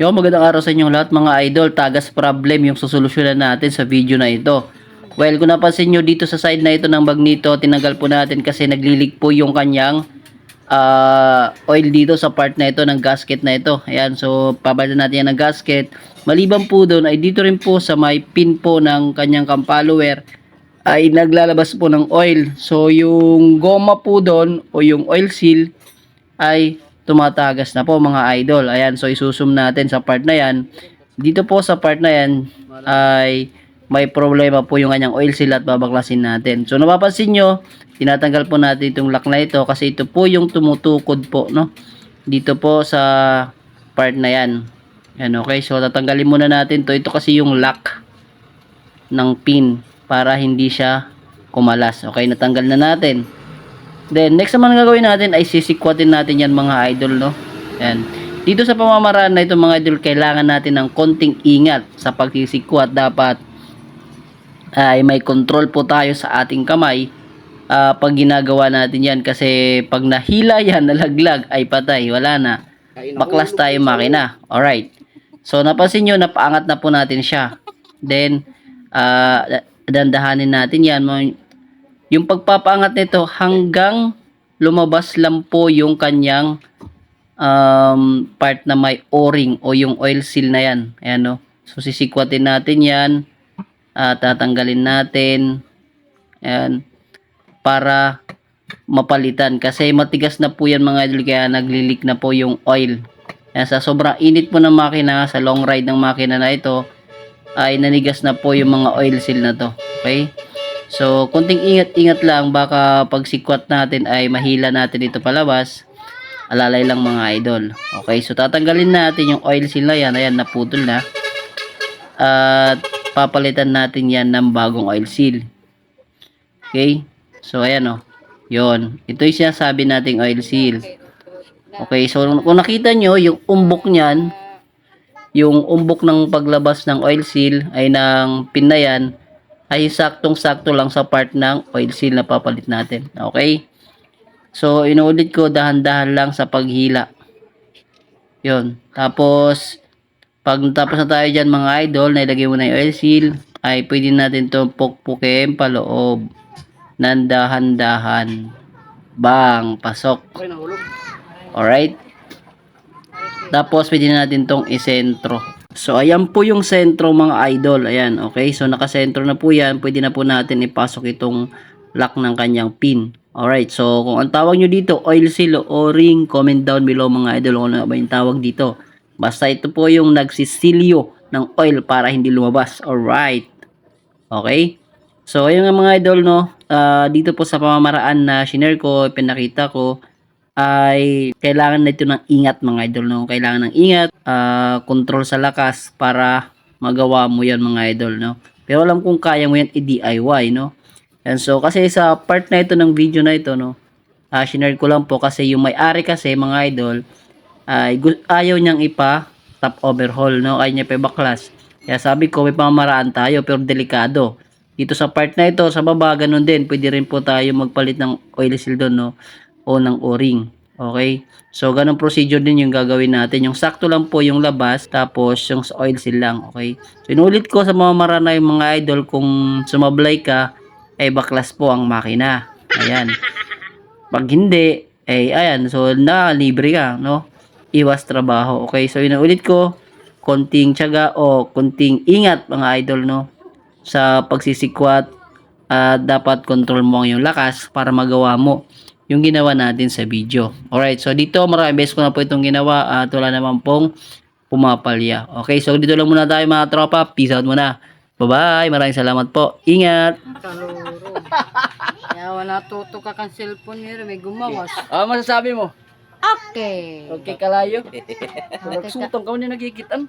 Yo, magandang araw sa inyong lahat mga idol. Tagas problem yung susolusyonan natin sa video na ito. Well, kung napansin nyo dito sa side na ito ng magneto, tinanggal po natin kasi naglilik po yung kanyang ah, oil dito sa part na ito ng gasket na ito. Ayan, so pabalitan natin yan ng gasket. Maliban po doon ay dito rin po sa may pin po ng kanyang cam follower ay naglalabas po ng oil. So yung goma po doon o yung oil seal ay tumatagas na po mga idol. Ayan, so isusum natin sa part na yan. Dito po sa part na yan ay may problema po yung kanyang oil seal at babaklasin natin. So napapansin nyo, tinatanggal po natin itong lock na ito kasi ito po yung tumutukod po, no? Dito po sa part na yan. Yan, okay. So tatanggalin muna natin to. Ito kasi yung lock ng pin para hindi siya kumalas. Okay, natanggal na natin. Then, next naman gagawin natin ay sisikwatin natin yan mga idol, no? Yan. Dito sa pamamaraan na ito mga idol, kailangan natin ng konting ingat sa pagsisikwat. Dapat ay may control po tayo sa ating kamay ah, pag ginagawa natin yan. Kasi pag nahila yan, nalaglag, ay patay. Wala na. Baklas tayo makina. Alright. So, napansin nyo, napaangat na po natin siya. Then, ah, dandahanin natin yan. Yung pagpapaangat nito hanggang lumabas lang po yung kanyang um, part na may o-ring o yung oil seal na yan. Ayan no. So sisikwatin natin yan. at tatanggalin natin. Ayan. Para mapalitan. Kasi matigas na po yan mga idol. Kaya naglilik na po yung oil. Ayan, sa sobrang init po ng makina, sa long ride ng makina na ito, ay nanigas na po yung mga oil seal na to. Okay? So, kunting ingat-ingat lang baka pag sikwat natin ay mahila natin ito palabas. Alalay lang mga idol. Okay, so tatanggalin natin yung oil seal na yan. Ayan, naputol na. At papalitan natin yan ng bagong oil seal. Okay? So, ayan o. Yon. Ito yung sinasabi nating oil seal. Okay, so kung nakita nyo, yung umbok niyan, yung umbok ng paglabas ng oil seal ay ng pin na yan, ay saktong-sakto lang sa part ng oil seal na papalit natin. Okay? So, inuulit ko, dahan-dahan lang sa paghila. Yun. Tapos, pag natapos na tayo dyan mga idol, na ilagay mo na yung oil seal, ay pwede natin to pukpukin paloob ng dahan-dahan. Bang! Pasok. Alright? Tapos, pwede na natin tong isentro. So, ayan po yung sentro mga idol. Ayan, okay? So, nakasentro na po yan. Pwede na po natin ipasok itong lock ng kanyang pin. Alright, so kung ang tawag nyo dito, oil seal o ring, comment down below mga idol kung ano ba yung tawag dito. Basta ito po yung nagsisilyo ng oil para hindi lumabas. Alright. Okay? So, ayun nga mga idol, no? Ah, dito po sa pamamaraan na shinare ko, pinakita ko, ay kailangan na ito ng ingat mga idol, no? Kailangan ng ingat, ah, control sa lakas para magawa mo yan mga idol, no? Pero alam kong kaya mo yan i-DIY, no? And so, kasi sa part na ito ng video na ito, no? Ah, shinare ko lang po kasi yung may-ari kasi mga idol, ay gu- ayaw niyang ipa top overhaul, no? Ayaw niya pa baklas. Kaya sabi ko, may pamamaraan tayo pero delikado. Dito sa part na ito, sa baba, ganun din. Pwede rin po tayo magpalit ng oil seal doon, no? O ng o-ring. Okay? So, ganun procedure din yung gagawin natin. Yung sakto lang po yung labas, tapos yung oil seal lang. Okay? So, inulit ko sa mga marana yung mga idol, kung sumablay ka, ay baklas po ang makina. Ayan. Pag hindi, eh, ayan. So, na, libre ka, no? Iwas trabaho. Okay? So, inulit ko, konting tiyaga o konting ingat mga idol, no? Sa pagsisikwat, at dapat control mo ang iyong lakas para magawa mo yung ginawa natin sa video. Alright, so dito marami beses ko na po itong ginawa at wala naman pong pumapalya. Okay, so dito lang muna tayo mga tropa. Peace out muna. Bye-bye. Maraming salamat po. Ingat. Kaya wala tuto ka kang cellphone nila, may gumawas. Ah, masasabi mo? Okay. Okay, kalayo. Nagsutong ka mo na nagigitan.